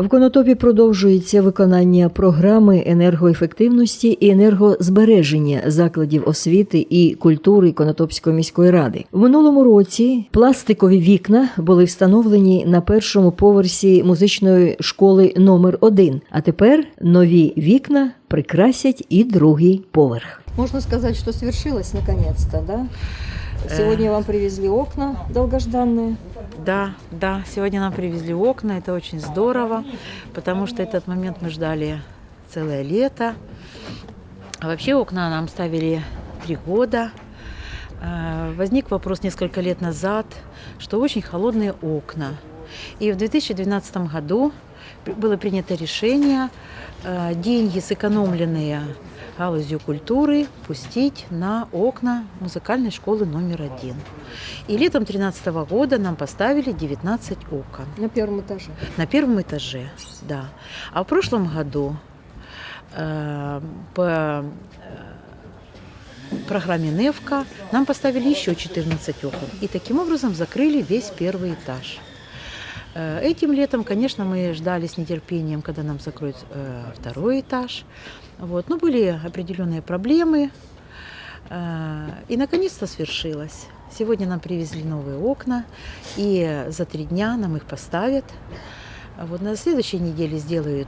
В Конотопі продовжується виконання програми енергоефективності і енергозбереження закладів освіти і культури Конотопської міської ради. В минулому році пластикові вікна були встановлені на першому поверсі музичної школи номер 1 а тепер нові вікна прикрасять і другий поверх. Можно сказать, что свершилось наконец-то, да? Сегодня вам привезли окна долгожданные. Да, да, сегодня нам привезли окна, это очень здорово, потому что этот момент мы ждали целое лето. А вообще окна нам ставили три года. Э, Возник вопрос несколько лет назад, что очень холодные окна. И в 2012 году было принято решение э, деньги, сэкономленные галузью культуры, пустить на окна музыкальной школы номер один. И летом 2013 года нам поставили 19 окон На первом этаже. на первом этаже, да. А в прошлом году э, по э, программе НЕВКА нам поставили еще 14 окон. И таким образом закрыли весь первый этаж. Э, Этим летом, конечно, мы ждали с нетерпением, когда нам закроют э, второй этаж. Вот. Но были определенные проблемы. Э, И наконец-то свершилось. Сегодня нам привезли новые окна, и за три дня нам их поставят. Вот на следующей неделе сделают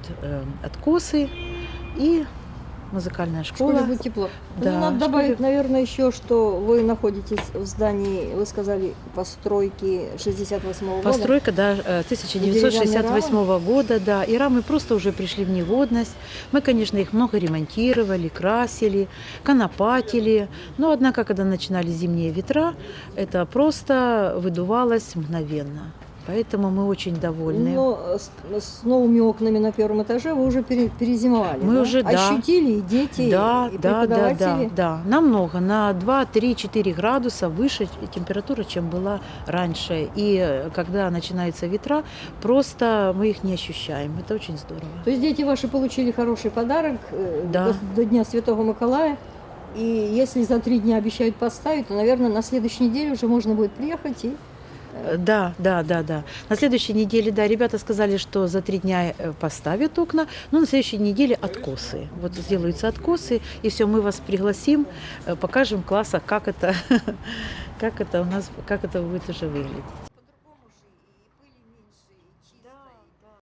откосы и музыкальная В школе школа. будет тепло. Да, ну, надо в добавить, школе- наверное, еще, что вы находитесь в здании, вы сказали, постройки 68 года. Постройка да, э, 1968 года, да, и рамы просто уже пришли в негодность. Мы, конечно, их много ремонтировали, красили, конопатили, но однако, когда начинали зимние ветра, это просто выдувалось мгновенно. Поэтому мы очень довольны. Но с, с новыми окнами на первом этаже вы уже пере- перезимовали. Мы да? уже, да. Ощутили и дети, Да, и да, да, да, да. Намного, на 2, 3, 4 градуса выше температура, чем была раньше. И э, когда начинаются ветра, просто мы их не ощущаем. Это очень здорово. То есть дети ваши получили хороший подарок э, Да. до, до Дня Святого Николая. И если за три дня обещают поставить, то, наверное, на следующей неделе уже можно будет приехать и Э, Да, да, да, да. На следующей неделе, да, ребята сказали, что за три дня э, поставят окна, но на следующей неделе откосы. Вот сделаются откосы, и все, мы вас пригласим, э, покажем в классах, как это, как это у нас, как это будет уже выглядеть.